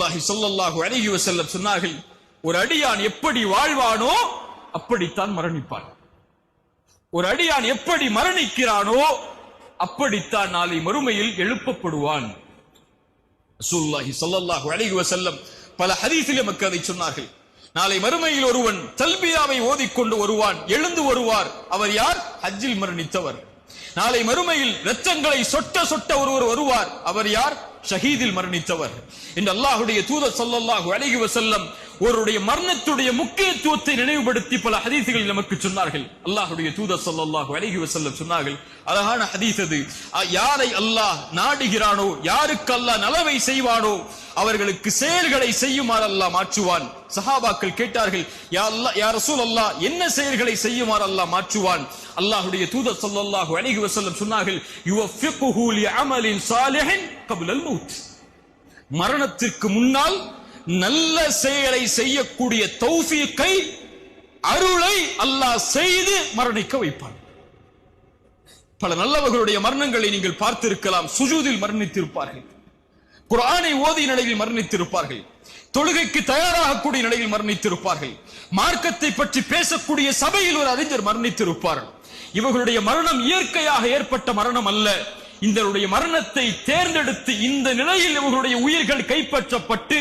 ரசூலுல்லாஹி சொல்லல்லாஹு அலஹி வசல்லம் சொன்னார்கள் ஒரு அடியான் எப்படி வாழ்வானோ அப்படித்தான் மரணிப்பான். ஒரு அடியான் எப்படி மரணிக்கிறானோ அப்படித்தான் நாளை மறுமையில் எழுப்பப்படுவான். ரசூலுல்லாஹி ஸல்லல்லாஹு அலைஹி வஸல்லம் பல ஹதீஸில் நமக்கு அதை சொன்னார்கள். நாளை மறுமையில் ஒருவன் தல்பியாவை ஓதிக்கொண்டு வருவான் எழுந்து வருவார். அவர் யார்? ஹஜ்ஜில் மரணித்தவர். நாளை மறுமையில் ரத்தங்களை சொட்ட சொட்ட ஒருவர் வருவார். அவர் யார்? ஷஹீதில் மரணித்தவர். என்று அல்லாஹுடைய தூதர் சொல்லல்லாஹு அழகி வசல்லம் ஒருடைய மரணத்துடைய முக்கியத்துவத்தை நினைவுபடுத்தி பல ஹதீசுகளில் நமக்கு சொன்னார்கள். அல்லாஹுடைய தூதர் சொல்லாஹு அழகி வஸல்லம் சொன்னார்கள். அழகான ஹதீஸ் அது. யாரை அல்லாஹ் நாடுகிறானோ யாருக்கு அல்லாஹ் நலவை செய்வானோ அவர்களுக்கு செயல்களை செய்யுமாறு அல்லாஹ் மாற்றுவான். சஹாபாக்கள் கேட்டார்கள் யா அல்லா யார் ரசூல் அல்லாஹ் என்ன செயல்களை செய்யுமாறு அல்லாஹ் மாற்றுவான்? அல்லாஹுடைய தூதர் சொல்லாஹு அழகி வசல்லம் சொன்னார்கள் யுவஃபிகுஹு லிஅமலின் சாலிஹின் கப்லல் மௌத். மரணத்திற்கு முன்னால் நல்ல செயலை செய்யக்கூடிய தௌஃபீக்கை அருளை அல்லாஹ் செய்து மரணிக்க வைப்பான். பல நல்லவர்களுடைய மரணங்களை நீங்கள் பார்த்திருக்கலாம் சுஜூதில் மரணித்திருப்பார்கள். குரானை ஓதிய நிலையில் மரணித்திருப்பார்கள். தொழுகைக்கு தயாராகக்கூடிய நிலையில் மரணித்திருப்பார்கள். மார்க்கத்தை பற்றி பேசக்கூடிய சபையில் ஒரு அறிஞர் மரணித்திருப்பார்கள் இவர்களுடைய மரணம் இயற்கையாக ஏற்பட்ட மரணம் அல்ல. இதனுடைய மரணத்தை தேர்ந்தெடுத்து இந்த நிலையில் இவர்களுடைய உயிர்கள் கைப்பற்றப்பட்டு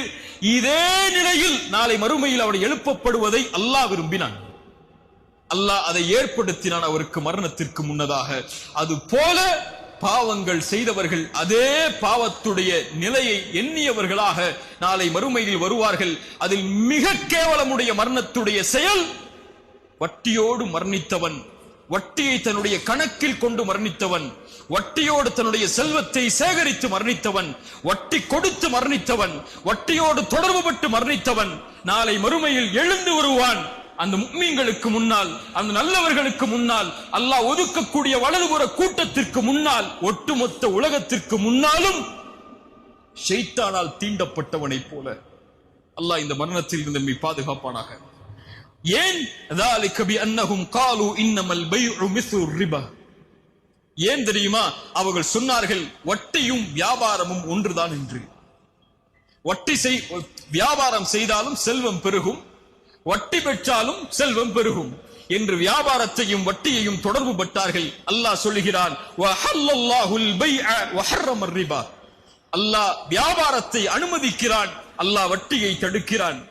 இதே நிலையில் நாளை மறுமையில் அவர் எழுப்பப்படுவதை அல்லாஹ் விரும்பினான். அல்லாஹ் அதை ஏற்படுத்தினான் அவருக்கு மரணத்திற்கு முன்னதாக. அது போல பாவங்கள் செய்தவர்கள் அதே பாவத்துடைய நிலையை எண்ணியவர்களாக நாளை மறுமையில் வருவார்கள். அதில் மிக கேவலமுடைய மரணத்துடைய செயல் வட்டியோடு மரணித்தவன் வட்டியை தன்னுடைய கணக்கில் கொண்டு மரணித்தவன் வட்டியோடு தன்னுடைய செல்வத்தை சேகரித்து மரணித்தவன் வட்டி கொடுத்து மரணித்தவன் வட்டியோடு தொடர்புபட்டு மரணித்தவன் நாளை மறுமையில் எழுந்து வருவான். அந்த முக்மீன்களுக்கு முன்னால் அந்த நல்லவர்களுக்கு முன்னால் அல்லாஹ் ஒதுக்கக்கூடிய வலதுபுற கூட்டத்திற்கு முன்னால் ஒட்டுமொத்த உலகத்திற்கு முன்னாலும் ஷெய்தானால் தீண்டப்பட்டவனைப் போல அல்லாஹ் இந்த மரணத்தில் இருந்து நம்மை பாதுகாப்பானாக. ஏன் ஏன் தெரியுமா? அவர்கள் சொன்னார்கள் வட்டியும் வியாபாரமும் ஒன்றுதான் என்று. வட்டி செய் வியாபாரம் செய்தாலும் செல்வம் பெருகும் வட்டி பெற்றாலும் செல்வம் பெருகும். என்று வியாபாரத்தையும் வட்டியையும் தொடர்பு பட்டார்கள். அல்லாஹ் சொல்லுகிறான் அல்லாஹ் வியாபாரத்தை அனுமதிக்கிறான் அல்லாஹ் வட்டியை தடுக்கிறான்.